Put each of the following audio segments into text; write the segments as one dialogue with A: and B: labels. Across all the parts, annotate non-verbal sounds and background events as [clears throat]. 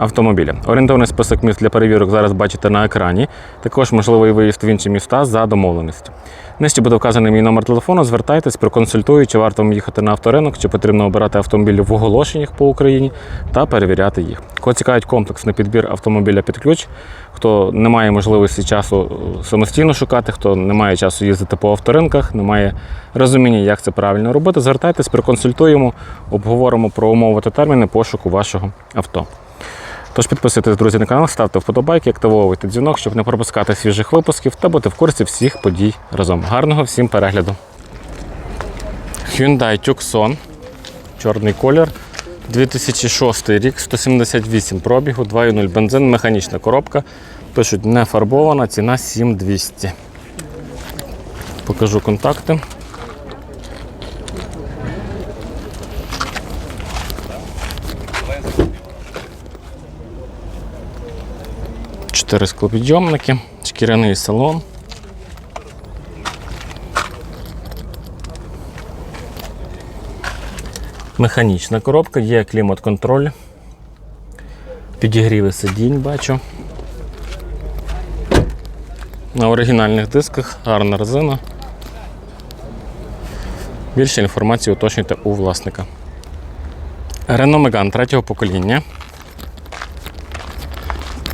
A: автомобіля. Орієнтовний список міст для перевірок зараз бачите на екрані. Також можливий виїзд в інші міста за домовленістю. Нижче буде вказаний мій номер телефону. Звертайтесь, проконсультую, чи варто вам їхати на авторинок, чи потрібно обирати автомобілі в оголошеннях по Україні та перевіряти їх. Кого цікавить комплексний підбір автомобіля під ключ, хто не має можливості часу е, самостійно шукати, хто не має часу їздити по авторинках, не має розуміння, як це правильно робити, звертайтесь, проконсультуємо, обговоримо про умови та терміни пошуку вашого авто. Тож підписуйтесь, друзі, на канал, ставте вподобайки, активовуйте дзвінок, щоб не пропускати свіжих випусків та бути в курсі всіх подій разом. Гарного всім перегляду. Hyundai Tucson, чорний колір. 2006 рік, 178 пробігу, 2.0 бензин, механічна коробка. Пишуть не фарбована, ціна 7200. Покажу контакти. Чотири склопідйомники, шкіряний салон. Механічна коробка, є клімат-контроль. Підігріви сидінь бачу. На оригінальних дисках гарна резина. Більше інформації уточнюйте у власника. Renault Megane третього покоління.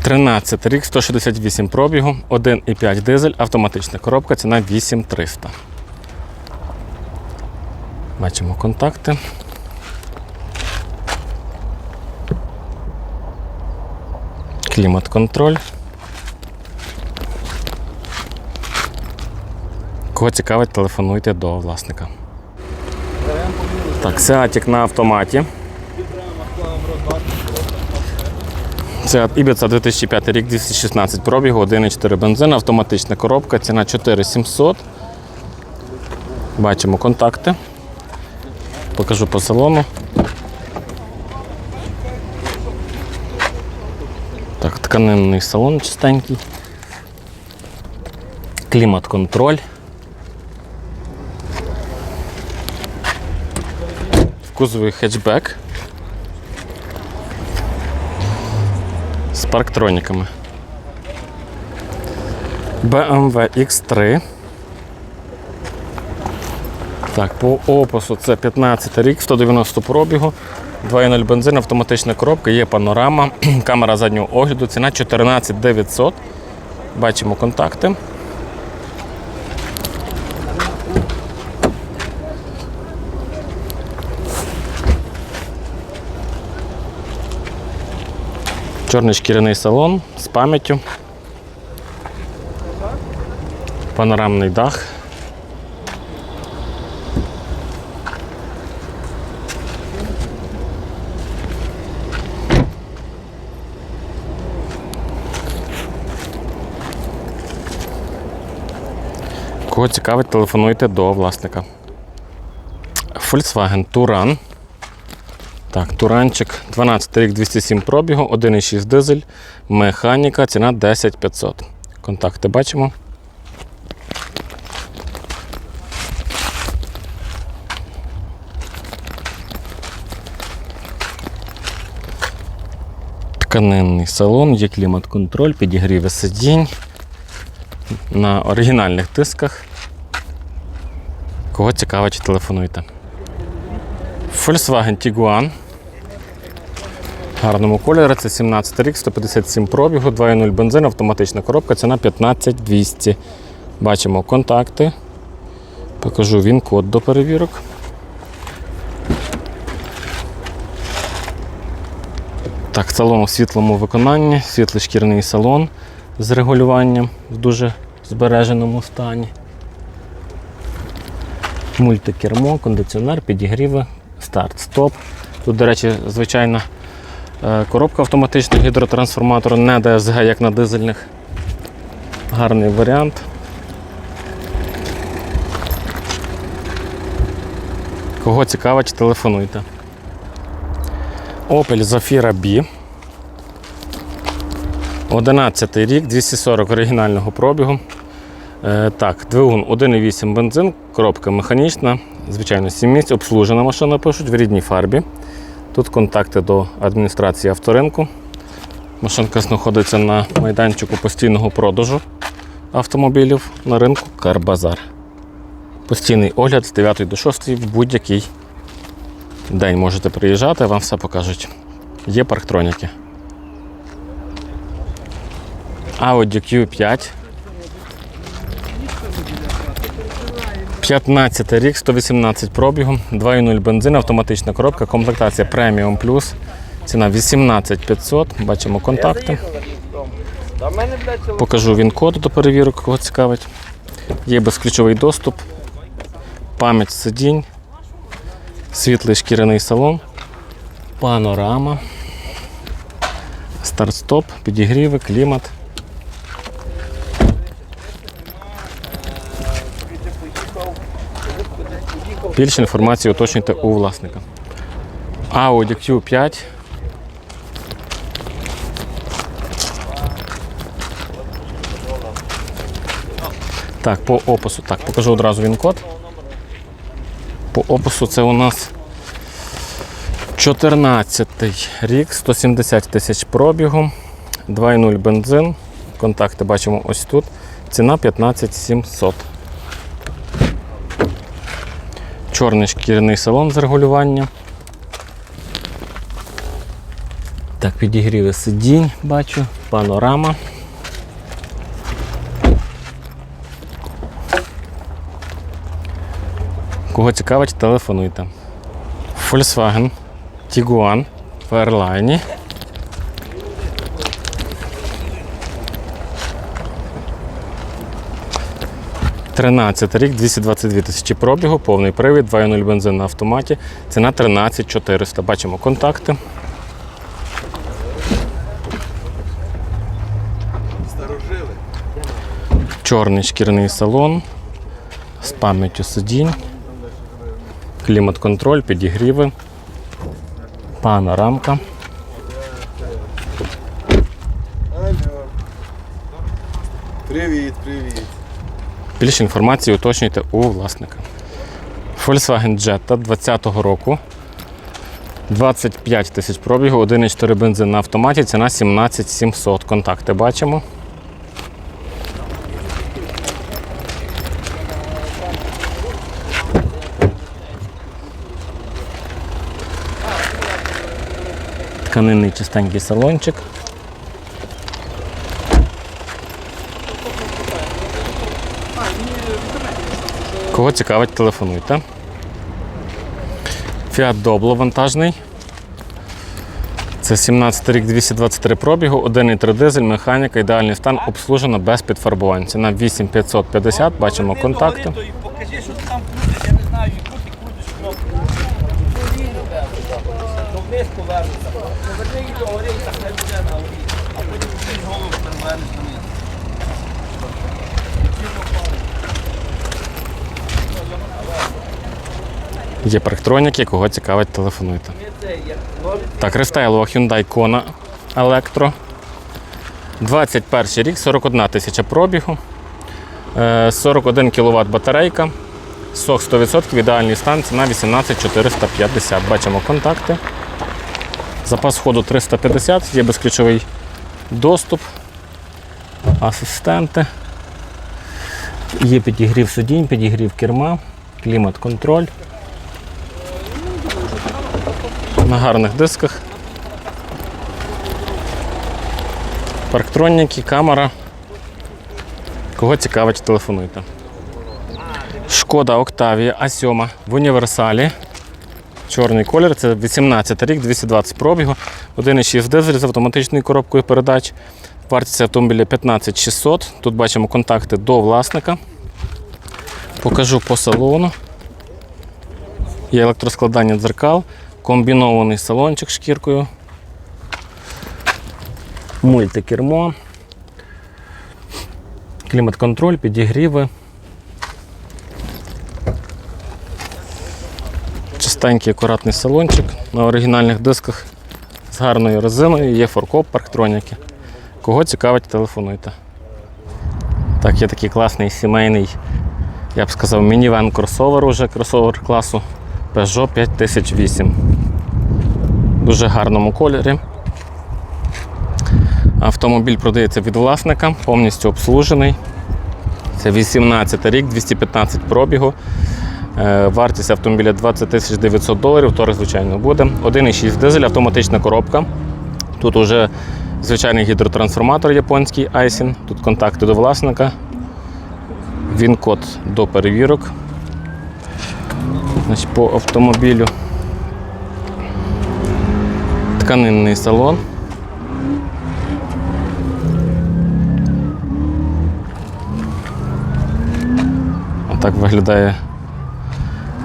A: 13 рік, 168 пробігу, 1,5 дизель, автоматична коробка, ціна 8300. Бачимо контакти. Клімат-контроль. Кого цікавить, телефонуйте до власника. Так, Сеатік на автоматі. Це Ibiza 2005 рік, 216 пробігу, 1,4 бензин, автоматична коробка, ціна 4700. Бачимо контакти. Покажу по салону. Так, тканинний салон чистенький. Клімат-контроль. В кузові хетчбек. Парктроніками. BMW X3. Так, по опису це 15 рік, 190 пробігу, 2.0 бензин, автоматична коробка, є панорама, [clears throat] камера заднього огляду, ціна 14 900. Бачимо контакти. Чорний шкіряний салон з пам'яттю. Панорамний дах. Кого цікавить, телефонуйте до власника. Volkswagen Touran. Так, Туранчик 12 рік 207 пробігу, 1,6 дизель, механіка, ціна 10 500. Контакти бачимо. Тканинний салон, є клімат-контроль, підігріви сидінь на оригінальних дисках. Кого цікавить, телефонуйте. Volkswagen Tiguan. Гарному кольорі, це 17 рік, 157 пробігу, 2.0 бензин, автоматична коробка, ціна 15200. Бачимо контакти. Покажу він код до перевірок. Так, салон у світлому виконанні, світлий шкіряний салон з регулюванням в дуже збереженому стані. Мультикермо, кондиціонер, підігріви, старт-стоп. Тут, до речі, звичайна е, коробка автоматична гідротрансформатора, не DSG, як на дизельних. Гарний варіант. Кого цікавить, телефонуйте. Opel Zafira B. 11 рік, 240 оригінального пробігу. Е, так, двигун 1,8 бензин, коробка механічна, звичайно, 7 місць, обслужена машина пишуть в рідній фарбі. Тут контакти до адміністрації авторинку. Машинка знаходиться на майданчику постійного продажу автомобілів на ринку Карбазар. Постійний огляд з 9 до 6 в будь-який день можете приїжджати, вам все покажуть. Є парктроніки. Audi Q5. 15 рік, 118 пробігу, 2.0 бензин, автоматична коробка, комплектація Premium Plus. Ціна 18500. Бачимо контакти. Покажу він код до перевірок, кого цікавить. Є безключовий доступ, пам'ять сидінь, світлий шкіряний салон, панорама, старт-стоп, підігріви, клімат. Більше інформації уточнюйте у власника. Audi Q5 Так, по опису. Так, покажу одразу він код. По опису це у нас 14 рік, 170 тисяч пробігу, 2.0 бензин. Контакти бачимо ось тут. Ціна 15 700. Чорний шкіряний салон з регулювання. Так, підігріви сидінь, бачу, панорама. Кого цікавить, телефонуйте. Volkswagen Tiguan в. Тринадцятий рік, 222 тисячі пробігу, повний привід, 2.0 бензин на автоматі. Ціна 13 400. Бачимо контакти. Чорний шкіряний салон з пам'яттю сидінь, клімат-контроль, підігріви, панорамка.
B: Алло. Привіт, привіт.
A: Більше інформації уточнюйте у власника. Volkswagen Jetta 2020 року. 25 тисяч пробігу, 1,4 бензин на автоматі, ціна 17 700. Контакти бачимо. Тканинний чистенький салончик. Кого цікавить, телефонуйте. Fiat Doblo вантажний. Це 17 рік 223 пробігу, 1,3 дизель, механіка, ідеальний стан, обслужено без підфарбувань. Ціна 8550, бачимо контакти.
C: Покажи, що ти там крутиш, я не знаю, і крути, крутиш кнопку. Поверни її до гори, і так не буде на горі. А потім всі голову перевернеш на низ.
A: Є парктроніки, кого цікавить, телефонуйте. Так, рестайлова Hyundai Kona Electro. 21 рік, 41 тисяча пробігу, е, 41 кВт батарейка, сок 100%, ідеальний стан, ціна 18 450. Бачимо контакти. Запас ходу 350, є безключовий доступ, асистенти. Є підігрів сидінь, підігрів керма, клімат-контроль. На гарних дисках. Парктроніки, камера. Кого цікавить, телефонуйте. Шкода Октавія А7 в універсалі. Чорний колір, це 18 рік, 220 пробігу, 1,6 дизель з автоматичною коробкою передач. Вартість автомобіля 15 600. Тут бачимо контакти до власника. Покажу по салону. Є електроскладання дзеркал, комбінований салончик шкіркою, мультикермо, клімат-контроль, підігріви. Чистенький акуратний салончик на оригінальних дисках з гарною резиною, є форкоп, парктроніки. Кого цікавить, телефонуйте. Так, є такий класний сімейний, я б сказав, мінівен кросовер уже кросовер класу Peugeot 5008. В дуже гарному кольорі. Автомобіль продається від власника, повністю обслужений. Це 18 рік, 215 пробігу. Е, Вартість автомобіля 20 900 доларів, торг, звичайно, буде. 1,6 дизель, автоматична коробка. Тут уже звичайний гідротрансформатор японський Aisin. Тут контакти до власника. Він код до перевірок. Значить, по автомобілю. Тканинний салон. Отак виглядає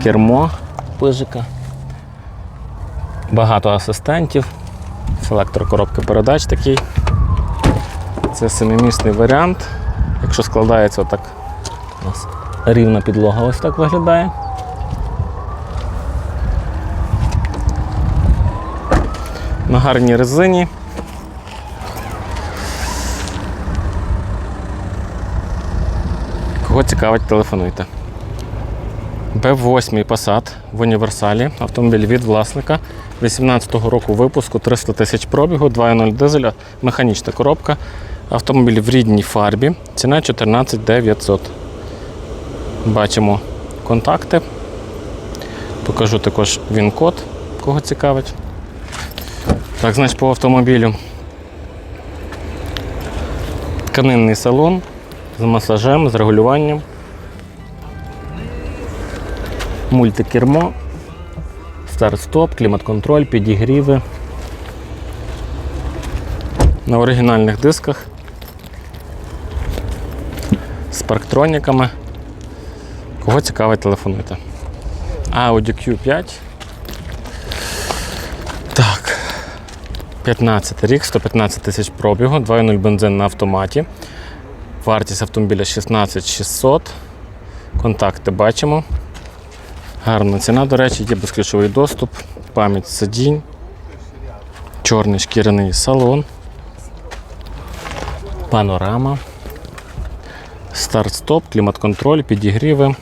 A: кермо пижика. Багато асистентів. Селектор коробки передач такий. Це семимісний варіант. Якщо складається отак, у нас рівна підлога ось так виглядає. На гарній резині. Кого цікавить, телефонуйте. Б8 Passat в універсалі. Автомобіль від власника 18-го року випуску 300 тисяч пробігу, 2.0 дизеля, механічна коробка. Автомобіль в рідній фарбі. Ціна 14 900. Бачимо контакти. Покажу також він-код, кого цікавить. Так, значить, по автомобілю. Тканинний салон з масажем, з регулюванням. Мультикермо, старт-стоп, клімат-контроль, підігріви. На оригінальних дисках з парктроніками. Кого цікавить, телефонуйте. Audi Q5. Так. 15 рік, 115 тисяч пробігу, 2.0 бензин на автоматі. Вартість автомобіля 16 600. Контакти бачимо. Гарна ціна, до речі, є безключовий доступ, пам'ять сидінь, чорний шкіряний салон, панорама, старт-стоп, клімат-контроль, підігріви.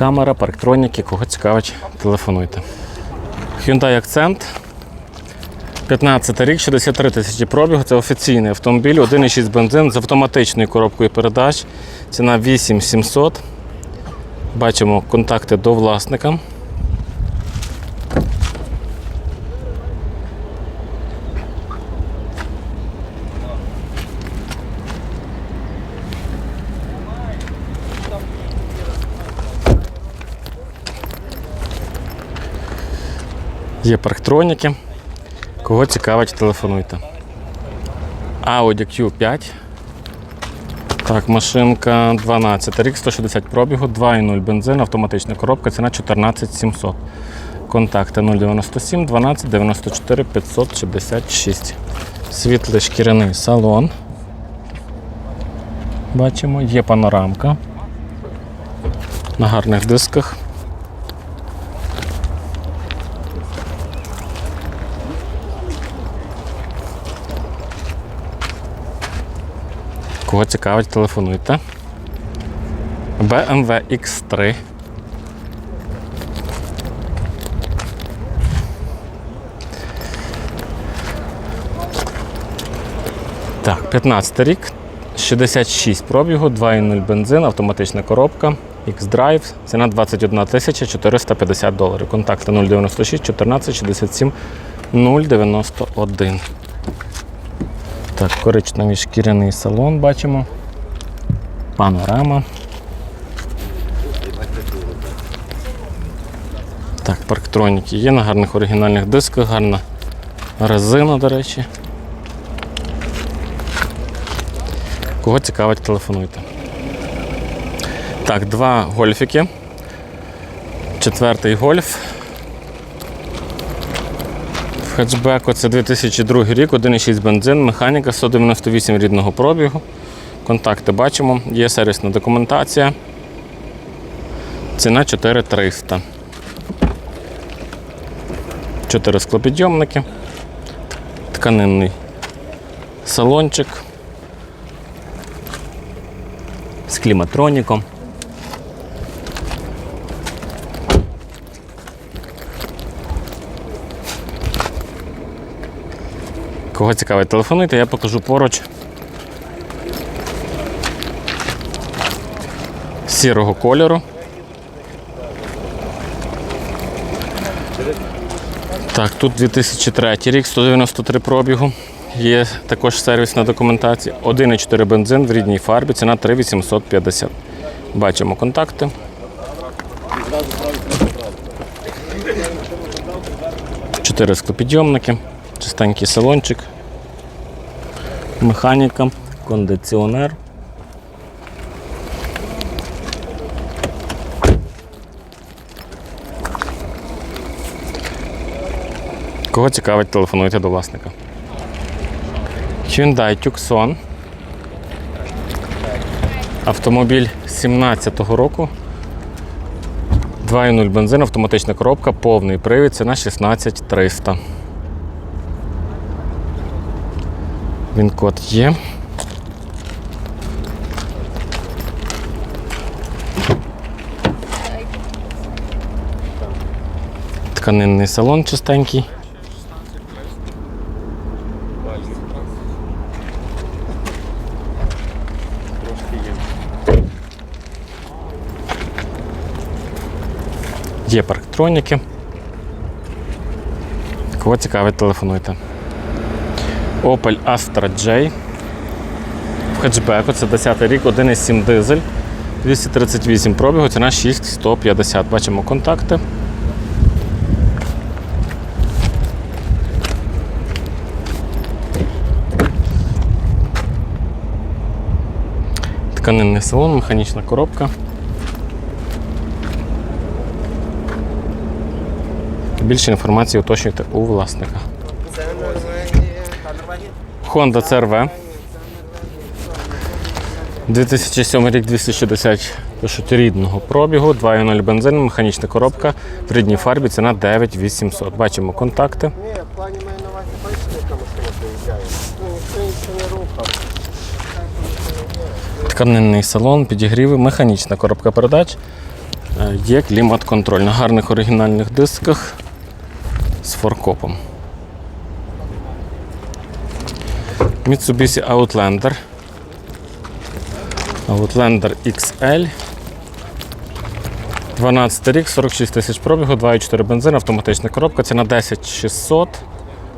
A: Камера, парктроніки, кого цікавить, телефонуйте. Hyundai Accent 15 рік, 63 тисячі пробігу. Це офіційний автомобіль, 1,6 бензин з автоматичною коробкою передач. Ціна 8700. Бачимо контакти до власника. Є парктроніки. Кого цікавить, телефонуйте. Audi Q5. Так, машинка 12 рік, 160 пробігу, 2,0 бензин, автоматична коробка, ціна 14 700. Контакти 097 12 94 566. Світлий шкіряний салон. Бачимо, є панорамка. На гарних дисках. Кого цікавить, телефонуйте. BMW X3. Так, 15 рік, 66 пробігу, 2.0 бензин, автоматична коробка, X-Drive, ціна 21 450 доларів. Контакти 096 14 67 091. Так, коричневий шкіряний салон бачимо. Панорама. Так, парктроніки є на гарних оригінальних дисках, гарна резина, до речі. Кого цікавить, телефонуйте. Так, два гольфіки. Четвертий гольф. Хетчбеку це 2002 рік, 1,6 бензин, механіка 198 рідного пробігу. Контакти бачимо, є сервісна документація. Ціна 4300. Чотири склопідйомники, тканинний салончик з кліматроніком. Кого цікавить, телефонуйте, я покажу поруч. Сірого кольору. Так, тут 2003 рік, 193 пробігу. Є також сервісна документація. 1,4 бензин в рідній фарбі, ціна 3850. Бачимо контакти. Чотири склопідйомники, чистенький салончик, механіка, кондиціонер. Кого цікавить, телефонуйте до власника. Hyundai Tucson. Автомобіль 17-го року. 2.0 бензин, автоматична коробка, повний привід, ціна 16300. Він код є. Тканинний салон чистенький. Є парктроніки. Кого цікавить, телефонуйте. Opel Astra J. В хетчбеку це 10 й рік, 1,7 дизель, 238 пробігу, ціна 6150. Бачимо контакти. Тканинний салон, механічна коробка. Більше інформації уточнюйте у власника.
B: Це нормально.
C: Та нормальні?
A: Honda CRV. 2007 рік 260 пишуть рідного пробігу, 2.0 бензин, механічна коробка в рідній фарбі, ціна 9800. Бачимо контакти.
B: Ні, плані маю на увазі бачите.
A: Тканинний салон, підігріви, механічна коробка передач. Е, Є клімат-контроль на гарних оригінальних дисках з форкопом. Mitsubishi Outlander. Outlander XL. 12 рік, 46 тисяч пробігу, 2,4 бензин, автоматична коробка, ціна 10600.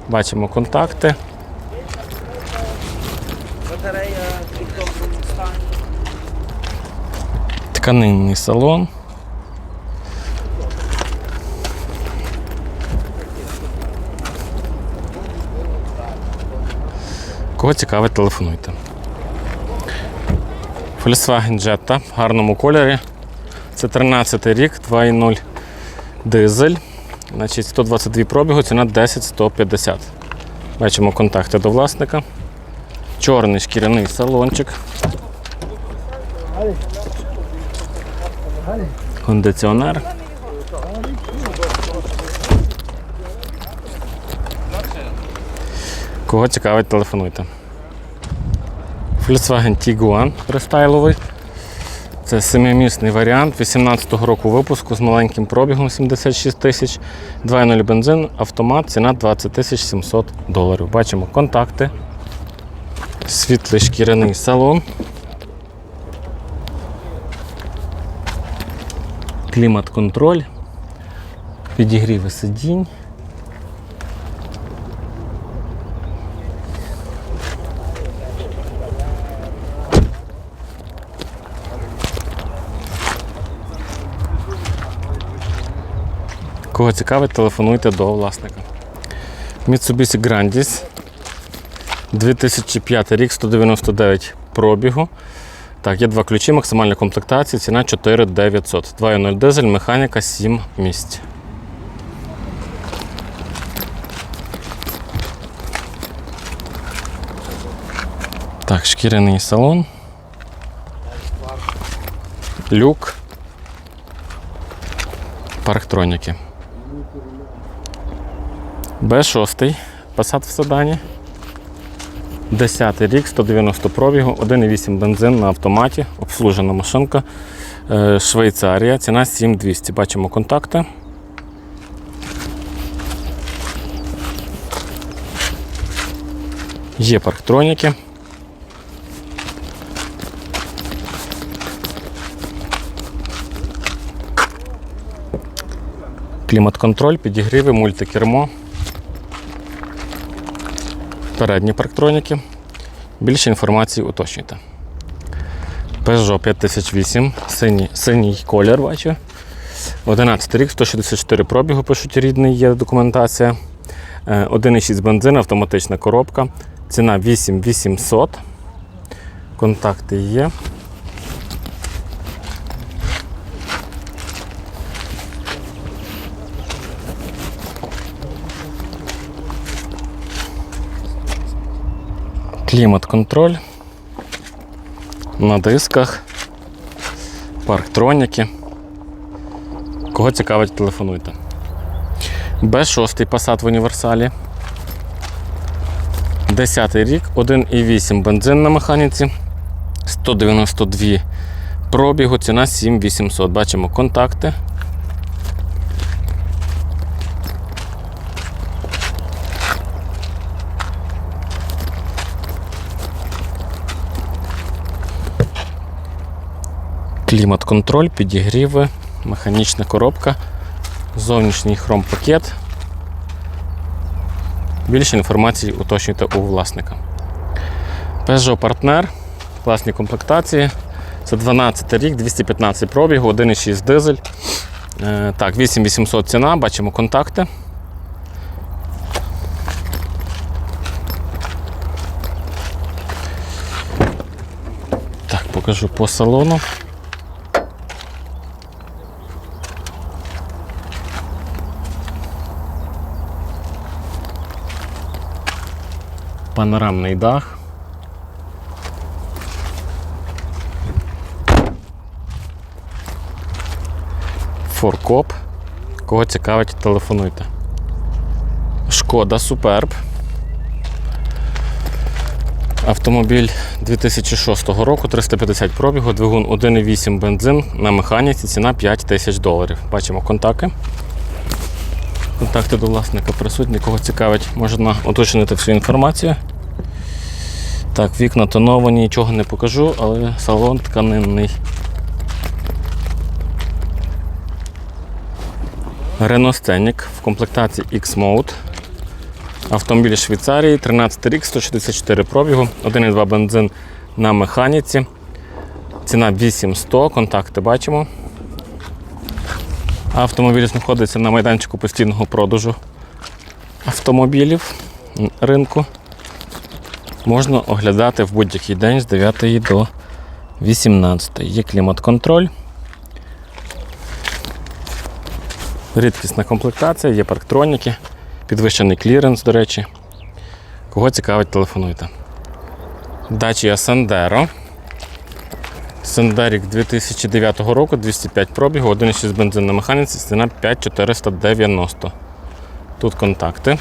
A: Бачимо контакти. Тканинний салон. Кого цікавить, телефонуйте. Volkswagen Jetta в гарному кольорі. Це 13 рік, 2.0 дизель. Значить, 122 пробігу, ціна 10 150. Бачимо контакти до власника. Чорний шкіряний салончик. Кондиціонер. Кого цікавить, телефонуйте. Volkswagen Tiguan рестайловий. Це семимісний варіант 18-го року випуску з маленьким пробігом 76 тисяч, 2.0 бензин, автомат, ціна 20 тисяч 700 доларів. Бачимо контакти. Світлий шкіряний салон. Клімат-контроль, підігріви сидінь. Кого цікавить, телефонуйте до власника. Mitsubishi Grandis. 2005 рік, 199 пробігу. Так, є два ключі, максимальна комплектація, ціна 4900. 2.0 дизель, механіка 7 місць. Так, шкіряний салон. люк, парктроніки. Б6, Passat в седані. 10 рік, 190 пробігу, 1,8 бензин на автоматі, обслужена машинка. Е, Швейцарія, ціна 7200. Бачимо контакти. Є парктроніки. Клімат-контроль, підігріви, мультикермо. Передні парктроніки. Більше інформації уточнюйте. Peugeot 5008, синій, синій колір бачу. 11 рік, 164 пробігу, пишуть рідний, є документація. Е, 1,6 бензин, автоматична коробка. Ціна 8800. Контакти є. Клімат-контроль. На дисках. Парктроніки. Кого цікавить, телефонуйте. Б6 Passat в універсалі. 10 рік, 1,8 бензин на механіці, 192 пробігу, ціна 7800. Бачимо контакти. Клімат-контроль, підігріви, механічна коробка, зовнішній хром-пакет. Більше інформації уточнюйте у власника. Peugeot Partner, класні комплектації. Це 12 рік, 215 пробігу, 1,6 дизель. Е, Так, 8800 ціна, бачимо контакти. Так, покажу по салону. Панорамний дах. Форкоп. Кого цікавить, телефонуйте. Шкода Суперб. Автомобіль 2006 року, 350 пробігу, двигун 1,8 бензин на механіці, ціна 5 тисяч доларів. Бачимо контакти. Контакти до власника присутні, кого цікавить, можна уточнити всю інформацію. Так, вікна тоновані, нічого не покажу, але салон тканинний. Renault Scenic в комплектації X-Mode. Автомобіль Швейцарії, 13 рік, 164 пробігу, 1,2 бензин на механіці. Ціна 8100, контакти бачимо. Автомобіль знаходиться на майданчику постійного продажу автомобілів ринку. Можна оглядати в будь-який день з 9 до 18. Є клімат-контроль. Рідкісна комплектація, є парктроніки, підвищений кліренс, до речі. Кого цікавить, телефонуйте. Dacia Sandero. Сендерік 2009 року, 205 пробігу, 1,6 бензин на механіці, ціна 5490. Тут контакти.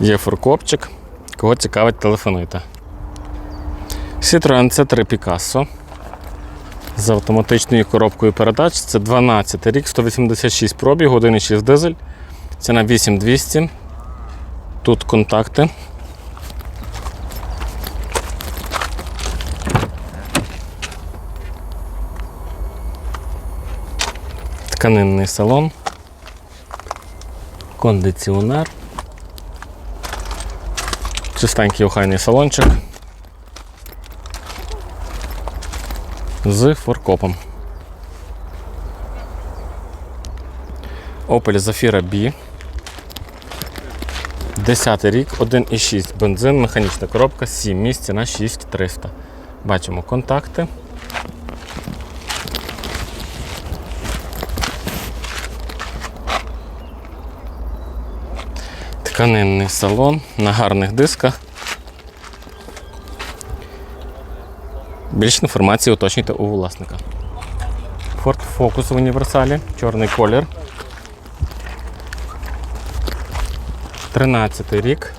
A: Є фуркопчик. Кого цікавить, телефонуйте. Citroen C3 Picasso з автоматичною коробкою передач. Це 12 рік, 186 пробіг, 1,6 дизель. Ціна 8200. Тут контакти. Тканинний салон. Кондиціонер. Чистенький охайний салончик. з форкопом. Opel Zafira B. 10 рік, 1,6 бензин, механічна коробка, 7 місць на 6300. Бачимо контакти. Тканинний салон на гарних дисках. Більше інформації уточнюйте у власника. Ford Focus в універсалі, чорний колір. 13 рік.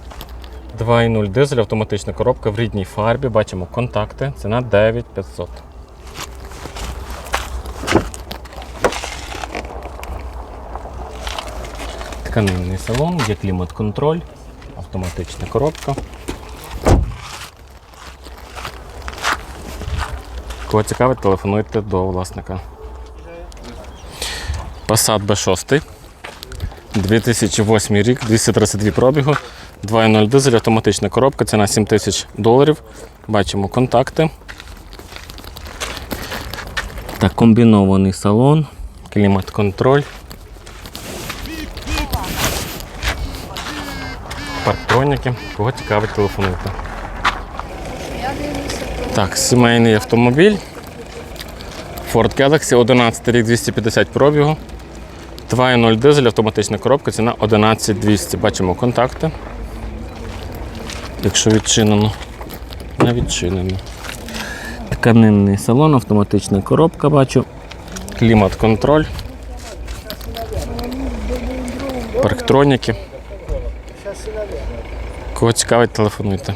A: 2.0 дизель, автоматична коробка в рідній фарбі. Бачимо контакти. Ціна 9500. Тканинний салон, є клімат-контроль, автоматична коробка. Кого цікавить, телефонуйте до власника. Passat B6. 2008 рік, 232 пробігу, 2.0 дизель, автоматична коробка, ціна 7 тисяч доларів. Бачимо контакти. Так, комбінований салон, клімат-контроль. Парктроніки. Кого цікавить, телефонуйте. Так, сімейний автомобіль. Ford Galaxy 11 рік 250 пробігу. 2.0 дизель, автоматична коробка, ціна 11200. Бачимо контакти. Якщо відчинено, не відчинено. Тканинний салон, автоматична коробка, бачу. Клімат-контроль. Парктроніки. Кого цікавить, телефонуйте.